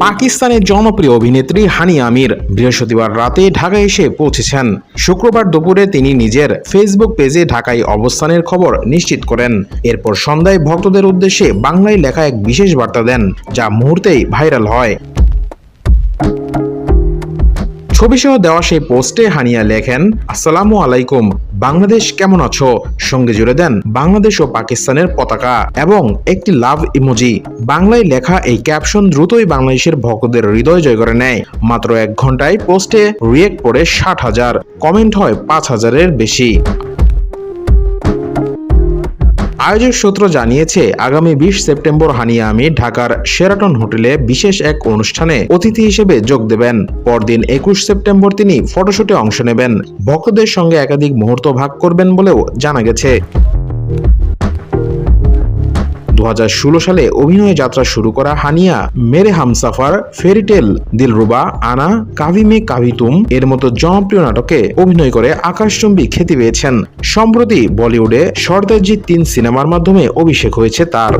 পাকিস্তানের জনপ্রিয় অভিনেত্রী হানি আমির বৃহস্পতিবার রাতে ঢাকায় এসে পৌঁছেছেন। শুক্রবার দুপুরে তিনি নিজের ফেসবুক পেজে ঢাকায় অবস্থানের খবর নিশ্চিত করেন। এরপর সন্ধ্যায় ভক্তদের উদ্দেশ্যে বাংলায় লেখা এক বিশেষ বার্তা দেন, যা মুহূর্তেই ভাইরাল হয়। ছবিসহ দেওয়া সেই পোস্টে হানিয়া লেখেন, আসসালামু আলাইকুম, বাংলাদেশ কেমন আছো? সঙ্গে জুড়ে দেন বাংলাদেশ ও পাকিস্তানের পতাকা এবং একটি লাভ ইমোজি। বাংলায় লেখা এই ক্যাপশন দ্রুতই বাংলাদেশের ভক্তদের হৃদয় জয় করে নেয়। মাত্র এক ঘন্টায় পোস্টে রিয়েক্ট করে ষাট হাজার, কমেন্ট হয় পাঁচ হাজারের বেশি। আয়োজক সূত্র জানিয়েছে, আগামী বিশ সেপ্টেম্বর হানিয়া আমির ঢাকার শেরাটন হোটেলে বিশেষ এক অনুষ্ঠানে অতিথি হিসেবে যোগ দেবেন। পরদিন একুশ সেপ্টেম্বর তিনি ফটোশুটে অংশ নেবেন। ভক্তদের সঙ্গে একাধিক মুহূর্ত ভাগ করবেন বলেও জানা গেছে। দু হাজার ষোলো সালে অভিনয় যাত্রা শুরু করা হানিয়া, মেরে হামসাফার ফেরিটেল দিলরুবা, আনা, কাভি মে কাভি তুম এর মতো জনপ্রিয় নাটকে অভিনয় করে আকাশচুম্বী খ্যাতি পেয়েছেন। সম্প্রতি বলিউডে সর্দারজি তিন সিনেমার মাধ্যমে অভিষেক হয়েছে তার।